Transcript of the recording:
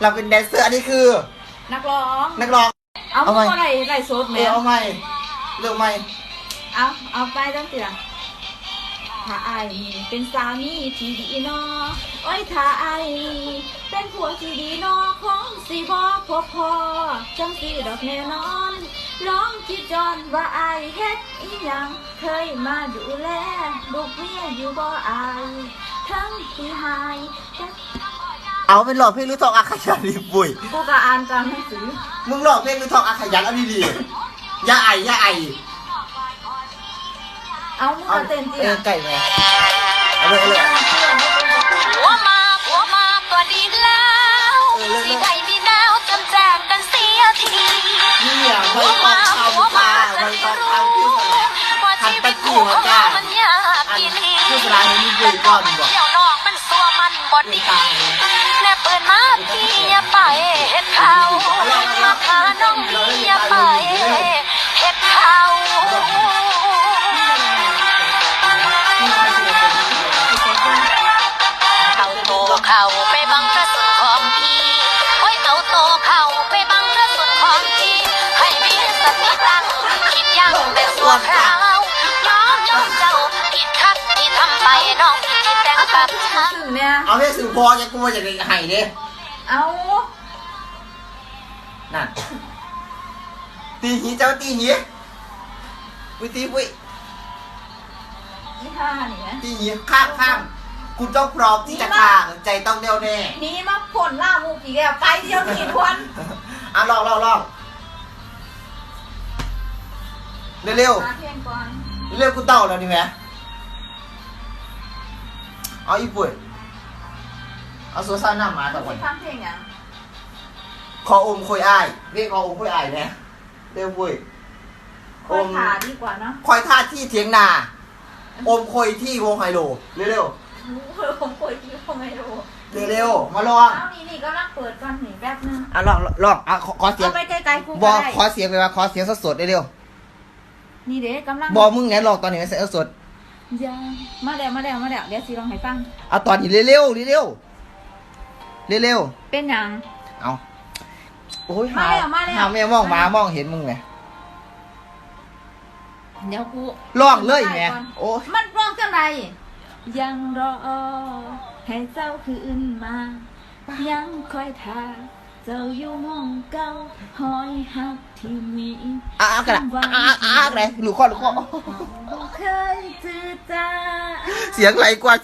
เราเป็นแดนเซอร์อันนี้คือ นักร้อง นักร้อง เอาเอาเมื่ไงอไรไรโซดเอแมอวเอาไหมเรื่องไหมเอาเอาไปตั้งทีละถ้าไอายนี่เป็นสามีที่ดีเนอโอ้ยถ้าไอายนี่เป็นผัวที่ดีเนอของสิบอพอพอจังสีดอกแน่นอนร้องคิดจอนว่าไอายเฮ็ดอีหยังเคยมาดูแลลูกเมียอยู่บ่อายทั้งที่หายแต่ เอาเป็นหลอกเพลงหรือทองอาขยันดิปุ้ยกูก็อ่านตามหนังสือมึงหลอกเพลงหรือทองอาขยันเอาดีๆอย่าไออย่าไอเอามึงเอามาเต้นจีเออไก่ไหมเอาเลยเอาเลย หัวมาหัวมาก็ดีแล้วเออเลิกๆ สิได้มีแนวจำแจกกันเสียทีนี่อะไม่ต้องทำค่ะไม่ต้องทำที่สนามว่าชีวิตคู่ของเรามันยากอันอีหลีที่สนามนี้ปุ้ยก่อนบอกเที่ยวนอกมันสัวมันบ่ดี งกับฉันสื่อเนี่ย เอาให้สื่อพอจะกลัวจะไห้เด้เอานั่นตีหีเจ้าตีหีปุ้ยตีปุ้ยอีท่านี่นะตีหีข้างข้างคุณต้องพร้อมที่จะฆ่าใจต้องแน่วแน่หนี่มาผลล่ามูกอีกแล้วไปเดียวกี่คนอะลองลองลองเร็วมาเพลงก่อนๆเร็วกูเต่าแล้วนี่แหม เอาอีปุ่ยเอาโซซ่าหน้าหมาต่อไปสิฟังเพลงยังคออมคุยอ้ายเรียกคออมคุยอ้ายเนี่ยเร็วปุ้ยคอยขาดีกว่าเนาะคอยท่าที่เถียงนาอมคอยที่วงไฮโลเร็วรู้เออผมคอยคิดว่าไม่รู้ๆเร็วๆมาลองเอานี่นี่ก็รักเปิดก่อนหนิแป๊บนึงอะลองลองอะขอขอเสียงเอาไปไกลๆกูบก็อได้ขอเสียงไปว่าขอเสียงสดๆเร็วนี่เด็กกำลังๆบอมึงไงลองตอนนี้เสียงสด ยังมาแล้วมาแล้วมาแล้วเดี๋ยวสิลองให้ฟัง เอาตอนนี้เร็วๆเร็วๆเร็วเป็นหยังๆเอาโอ้ยมาแล้วมาแล้วหาแม่มองหมามองเห็นมึงไงเดี๋ยวกูลองเลยแหม่โอ้ยมันร้องจังไรยังรอให้เจ้าคืนมา ยังคอยท่าเจ้าอยู่หมองเก่าหอยหักที่มีอะอะกระดาษอะอะอะอะไรหรือข้อหรือข้อบ่ เคยจืดจาง เสียงไรกว่า